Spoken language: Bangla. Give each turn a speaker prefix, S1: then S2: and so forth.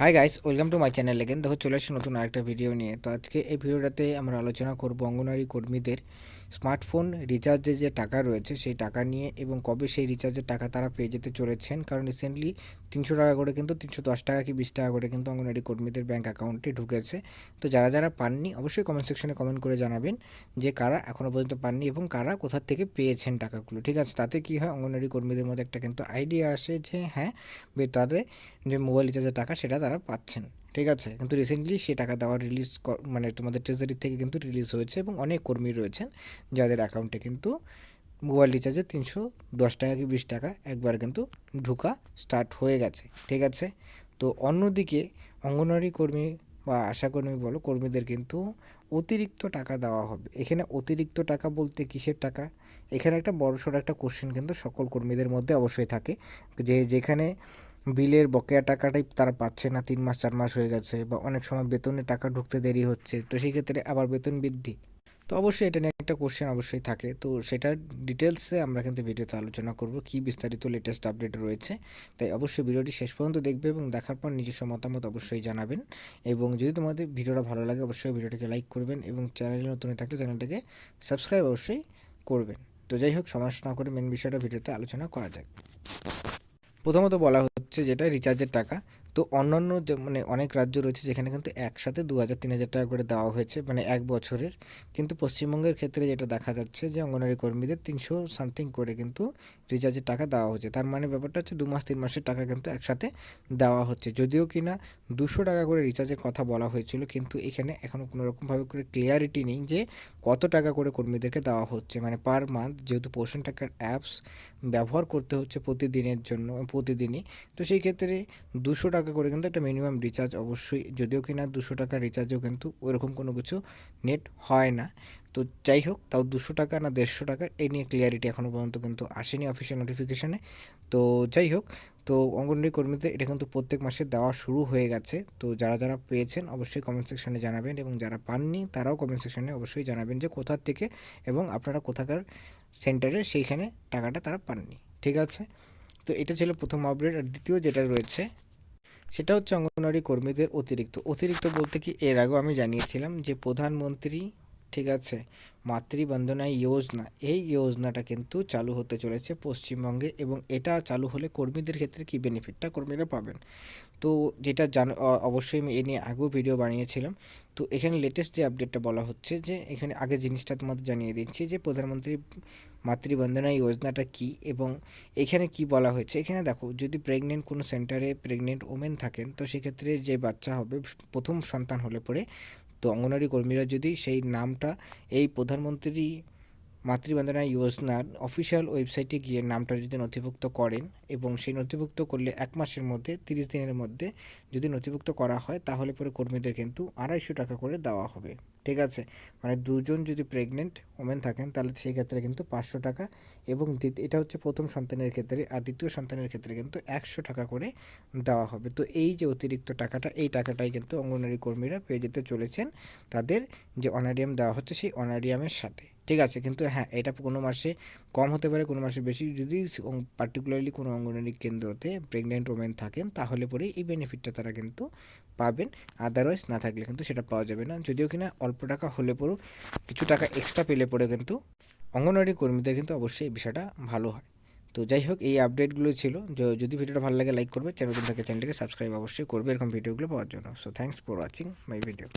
S1: Hi guys welcome to my channel again দেখো, চলে আসছে নতুন আরেকটা ভিডিও নিয়ে। তো আজকে এই ভিডিওটাতে আমরা আলোচনা করব অঙ্গনওয়াড়ি কর্মীদের স্মার্টফোন রিচার্জে যে টাকা রয়েছে সেই টাকা নিয়ে এবং কবে সেই রিচার্জের টাকা তারা পেয়ে যেতে চলেছেন, কারণ রিসেন্টলি তিনশো টাকা করে কিন্তু তিনশো দশ টাকা কি বিশ টাকা করে কিন্তু অঙ্গনওয়াড়ি কর্মীদের ব্যাঙ্ক অ্যাকাউন্টে ঢুকেছে। তো যারা যারা পাননি অবশ্যই কমেন্ট সেকশনে কমেন্ট করে জানাবেন যে কারা এখনও পর্যন্ত পাননি এবং কারা কোথা থেকে পেয়েছেন টাকাগুলো। ঠিক আছে, তাতে কি হয় অঙ্গনওয়াড়ি কর্মীদের মধ্যে একটা কিন্তু আইডিয়া আসে যে হ্যাঁ তাদের যে মোবাইল রিচার্জের টাকা সেটা তারা পাচ্ছেন। ঠিক আছে? কিন্তু রিসেন্টলি সে টাকা দেওয়া রিলিজ মানে তোমাদের ট্রেজারি থেকে কিন্তু রিলিজ হয়েছে এবং অনেক কর্মী রয়েছেন যাদের অ্যাকাউন্টে কিন্তু মোবাইল রিচার্জে তিনশো দশ টাকা কি বিশ টাকা একবার কিন্তু ঢুকা স্টার্ট হয়ে গেছে। ঠিক আছে? তো অন্যদিকে অঙ্গনওয়াড়ি কর্মী বা আশাকর্মী বলো, কর্মীদের কিন্তু অতিরিক্ত টাকা দেওয়া হবে। এখানে অতিরিক্ত টাকা বলতে কিসের টাকা? এখানে একটা বড়সড় একটা কোশ্চেন কিন্তু সকল কর্মীদের মধ্যে অবশ্যই থাকে। যে যেখানে বিলের বকেয়া টাকাটাই তারা পাচ্ছে না, তিন মাস, চার মাস হয়ে গেছে বা অনেক সময় বেতনে টাকা ঢুকতে দেরি হচ্ছে, তো সেক্ষেত্রে আবার বেতন বৃদ্ধি। তো অবশ্যই এটা নিয়ে একটা কোশ্চেন অবশ্যই থাকে। তো সেটার ডিটেলসে আমরা কিন্তু ভিডিওতে আলোচনা করব, কি বিস্তারিত লেটেস্ট আপডেট রয়েছে। তাই অবশ্যই ভিডিওটি শেষ পর্যন্ত দেখবে এবং দেখার পর নিজস্ব মতামত অবশ্যই জানাবেন। এবং যদি তোমাদের ভিডিওটা ভালো লাগে, অবশ্যই ভিডিওটিকে লাইক করবেন এবং চ্যানেলে নতুন থাকলে চ্যানেলটাকে সাবস্ক্রাইব অবশ্যই করবেন। তো যাই হোক সমস্যা না করে মেন বিষয়টা ভিডিওতে আলোচনা করা যাক। প্রথমত বলা হচ্ছে যেটা রিচার্জের টাকা। তো অন্যান্য যে মানে অনেক রাজ্য রয়েছে যেখানে কিন্তু একসাথে দু হাজার তিন হাজার টাকা করে দেওয়া হয়েছে মানে এক বছরের। কিন্তু পশ্চিমবঙ্গের ক্ষেত্রে যেটা দেখা যাচ্ছে যে অঙ্গনওয়াড়ি কর্মীদের তিনশো সামথিং করে কিন্তু রিচার্জের টাকা দেওয়া হচ্ছে। তার মানে ব্যাপারটা হচ্ছে দু মাস, তিন মাসের টাকা কিন্তু একসাথে দেওয়া হচ্ছে। যদিও কি না দুশো টাকা করে রিচার্জের কথা বলা হয়েছিল, কিন্তু এখানে এখনও কোনো রকমভাবে করে ক্লিয়ারিটি নেই যে কত টাকা করে কর্মীদেরকে দেওয়া হচ্ছে। মানে পার মান্থ যেহেতু পোষণ টাকার অ্যাপস ব্যবহার করতে হচ্ছে প্রতিদিনের জন্য, প্রতিদিনই। তো সেই ক্ষেত্রে দুশো টাকা করে কিন্তু একটা মিনিমাম রিচার্জ অবশ্যই। যদিও কিনা দুশো টাকা রিচার্জও কিন্তু ওইরকম কোনো কিছু নেট হয় না। তো যাই হোক, তাও দুশো টাকা না দেড়শো টাকা, এই নিয়ে ক্লিয়ারিটি এখনও পর্যন্ত কিন্তু আসেনি অফিসিয়াল নোটিফিকেশানে তো যাই হোক, তো অঙ্গনওয়াড়ি কর্মীদের এটা কিন্তু প্রত্যেক মাসে দেওয়া শুরু হয়ে গেছে। তো যারা যারা পেয়েছেন অবশ্যই কমেন্ট সেকশনে জানাবেন এবং যারা পাননি তারাও কমেন্ট সেকশনে অবশ্যই জানাবেন যে কোথার থেকে এবং আপনারা কোথাকার সেন্টারে সেইখানে টাকাটা তারা পাননি। ঠিক আছে? তো এটা ছিল প্রথম আপডেট আর দ্বিতীয় যেটা রয়েছে সেটা হচ্ছে অঙ্গনওয়াড়ি কর্মীদের অতিরিক্ত। অতিরিক্ত বলতে কি? এর আগেও আমি জানিয়েছিলাম যে প্রধানমন্ত্রী ঠিক আছে। মাতৃবন্দনা যোজনা এই যোজনাটা কিন্তু চালু হতে চলেছে পশ্চিমবঙ্গে এবং এটা চালু হলে কর্মীদের ক্ষেত্রে কী বেনিফিটটা কর্মীরা পাবেন। তো যেটা জান অবশ্যই আমি এ নিয়ে আগেও ভিডিও বানিয়েছিলাম। তো এখানে লেটেস্ট যে আপডেটটা বলা হচ্ছে যে, এখানে আগে জিনিসটা তোমাদের জানিয়ে দিচ্ছি যে, প্রধানমন্ত্রী মাতৃবন্দনা যোজনাটা কী এবং এখানে কি বলা হয়েছে? এখানে দেখো, যদি প্রেগনেন্ট কোনো সেন্টারে প্রেগনেন্ট ওমেন থাকেন, তো সেক্ষেত্রে যে বাচ্চা হবে, প্রথম সন্তান হলে পরে তো অঙ্গনওয়াড়ি কর্মীরা যদি সেই নামটা এই প্রধানমন্ত্রী মাতৃবন্দনা যোজনার অফিসিয়াল ওয়েবসাইটে গিয়ে নামটা যদি নথিভুক্ত করেন এবং সেই নথিভুক্ত করলে এক মাসের মধ্যে, তিরিশ দিনের মধ্যে যদি নথিভুক্ত করা হয়, তাহলে পরে কর্মীদের কিন্তু আড়াইশো টাকা করে দেওয়া হবে। ঠিক আছে? মানে দুজন যদি প্রেগনেন্ট ওমেন থাকেন, তাহলে সেই ক্ষেত্রে কিন্তু পাঁচশো টাকা এবং এটা হচ্ছে প্রথম সন্তানের ক্ষেত্রে, আর দ্বিতীয় সন্তানের ক্ষেত্রে কিন্তু একশো টাকা করে দেওয়া হবে। তো এই যে অতিরিক্ত টাকাটা, এই টাকাটাই কিন্তু অঙ্গনওয়াড়ি কর্মীরা পেয়ে যেতে চলেছেন। তাদের যে অনারিয়াম দেওয়া হচ্ছে, সেই অনারিয়ামের সাথে। ঠিক আছে, কিন্তু হ্যাঁ এটা কোনো মাসে কম হতে পারে, কোনো মাসে বেশি। যদি পার্টিকুলারলি কোনো অঙ্গনওয়াড়ি কেন্দ্রতে প্রেগনেন্ট ওমেন থাকেন, তাহলে পরে এই বেনিফিটটা তারা কিন্তু পাবেন। আদারওয়াইজ না থাকলে কিন্তু সেটা পাওয়া যাবে না। যদিও কিনা অল্প টাকা হলে পরেও কিছু টাকা এক্সট্রা পেলে পরে কিন্তু অঙ্গনওয়াড়ি কর্মীদের কিন্তু অবশ্যই এই বিষয়টা ভালো হয়। তো যাই হোক, এই আপডেটগুলো ছিল। যদি ভিডিওটা ভালো লাগে লাইক করবে চ্যানেল থাকে চ্যানেলটিকে সাবস্ক্রাইব অবশ্যই করবে এরকম ভিডিওগুলো পাওয়ার জন্য। So thanks for watching my video